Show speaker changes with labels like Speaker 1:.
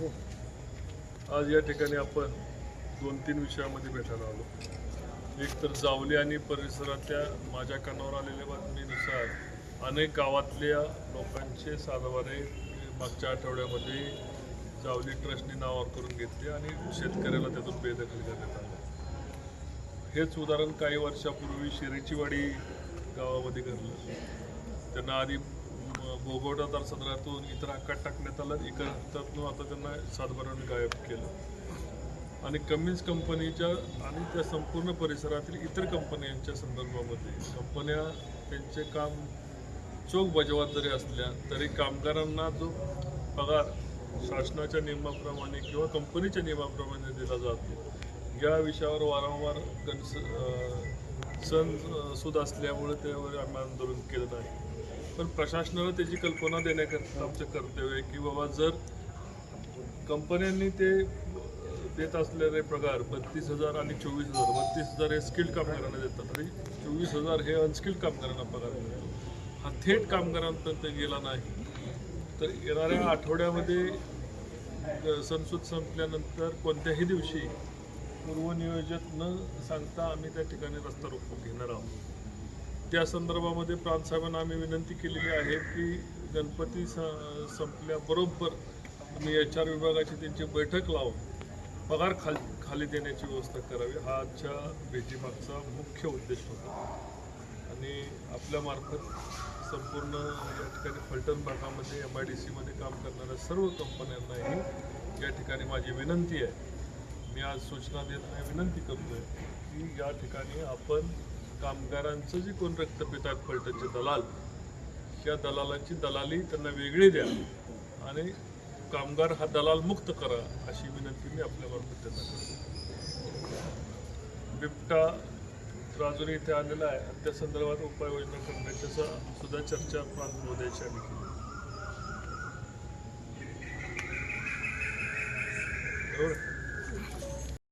Speaker 1: हो. आज या ठिकाणी आपण दोन तीन विषयामध्ये भेटायला आलो. एक तर जावली आणि परिसरातल्या माझ्या कानावर आलेल्या बातमीनुसार अनेक गावातल्या लोकांचे सातबारे मागच्या आठवड्यामध्ये जावली ट्रस्टने नावावर करून घेतले आणि शेतकऱ्याला त्यातून बेदखल करण्यात आलं. हेच उदाहरण काही वर्षापूर्वी शिरेचीवाडी गावामध्ये घडलं. त्यांना आधी म, सदरातून इतर हक्कात टाकण्यात आलं. इकडं आता त्यांना सातबाराने गायब केलं. आणि कमिन्स कंपनीच्या आणि त्या संपूर्ण परिसरातील इतर कंपन्यांच्या संदर्भामध्ये कंपन्या त्यांचे काम चोख बजावत जरी असल्या तरी कामगारांना जो पगार शासनाच्या नियमाप्रमाणे किंवा कंपनीच्या नियमाप्रमाणे दिला जातो या विषयावर वारंवार कन्स सण सुद्धा असल्यामुळे त्यावर आम्ही आंदोलन केलं नाही. पण प्रशासनाला त्याची कल्पना देण्याकरता आमचं कर्तव्य आहे की बाबा जर कंपन्यांनी ते देत असलेले पगार बत्तीस हजार आणि चोवीस हजार बत्तीस हजार हे स्किल्ड कामगारांना देतात आणि चोवीस हजार हे अनस्किल्ड कामगारांना पगार मिळतो हा थेट कामगारांपर्यंत गेला नाही तर येणाऱ्या आठवड्यामध्ये संसद संपल्यानंतर कोणत्याही दिवशी पूर्वनियोजित न सांगता आम्ही त्या ठिकाणी रस्ता रोखून घेणार आहोत. त्या संदर्भामध्ये प्रांतसाहेबांना आम्ही विनंती केलेली आहे की गणपती स संपल्याबरोबर आम्ही एच आर विभागाची त्यांची बैठक लावून पगार खाली खाली देण्याची व्यवस्था करावी हा आजच्या भेटीमागचा मुख्य उद्देश होता. आणि आपल्यामार्फत संपूर्ण या ठिकाणी फलटण भागामध्ये एम आय डी सीमध्ये काम करणाऱ्या सर्व कंपन्यांनाही या ठिकाणी माझी विनंती आहे. मी आज सूचना देत नाही विनंती करतोय की या ठिकाणी आपण कामगारांचं जे कोण रक्तपित आहेत फलटणचे दलाल. या दलालांची दलाली त्यांना वेगळी द्या आणि कामगार हा दलाल मुक्त करा अशी विनंती मी आपल्यामार्फत त्यांना करतो. बिबटा राजुरी इथे आलेला आहे. आणि त्या संदर्भात उपाययोजना करण्याच्या सुद्धा चर्चा प्रांत मोदयाची आम्ही केली. बरोबर?